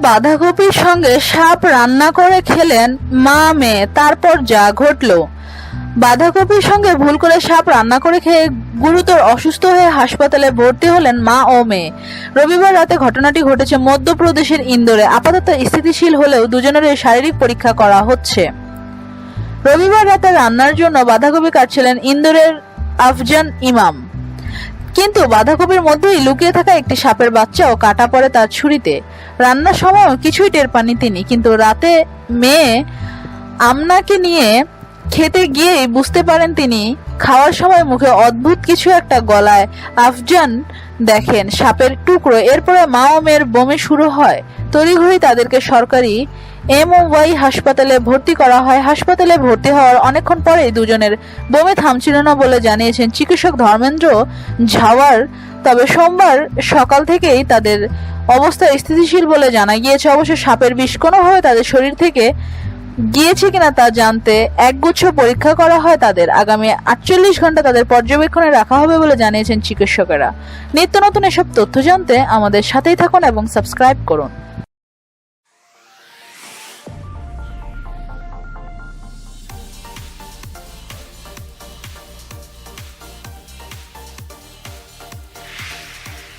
বাঁধাকপির সঙ্গে সাপ রান্না করে খেলেন মা মেয়ে। তারপর যা ঘটলো। বাঁধাকপির সঙ্গে ভুল করে সাপ রান্না করে খেয়ে গুরুতর অসুস্থ হয়ে হাসপাতালে ভর্তি হলেন মা ও মেয়ে। রবিবার রাতে ঘটনাটি ঘটেছে মধ্যপ্রদেশের ইন্দোরে। আপাতত স্থিতিশীল হলেও দুজনেরই শারীরিক পরীক্ষা করা হচ্ছে। রবিবার রাতে রান্নার জন্য বাঁধাকপি কাটছিলেন ইন্দোরের আফজান ইমাম। কিন্তু বাঁধাকপির মধ্যেই লুকিয়ে থাকা একটি সাপের বাচ্চাও কাটা পড়ে তার ছুরিতে। রান্নার সময়ও কিছুই টের পাননি তিনি, কিন্তু রাতে মেয়ে আমনাকে নিয়ে খেতে গিয়েই বুঝতে পারেন তিনি, খাওয়ার সময় মুখে অদ্ভুত কিছু একটা গলায় আফজান দেখেন সাপের টুকরো। এরপরে মা ও মেয়ের বমি শুরু হয়। তড়িঘড়ি তাদেরকে সরকারি এমওয়াই হাসপাতালে ভর্তি করা হয়। হাসপাতালে ভর্তি হওয়ার অনেকক্ষণ পরেই দুজনের বমি থামছিল না বলে জানিয়েছেন চিকিৎসক ধর্মেন্দ্র ঝাওয়ার। তবে সোমবার সকাল থেকেই তাদের অবস্থা স্থিতিশীল বলে জানা গিয়েছে। অবশ্য সাপের বিষ কোনোভাবে তাদের শরীর থেকে গিয়েছে কিনা তা জানতে একগুচ্ছ পরীক্ষা করা হয় তাদের। আগামী আটচল্লিশ ঘণ্টা তাদের পর্যবেক্ষণে রাখা হবে বলে জানিয়েছেন চিকিৎসকেরা। নিত্য নতুন এসব তথ্য জানতে আমাদের সাথেই থাকুন এবং সাবস্ক্রাইব করুন।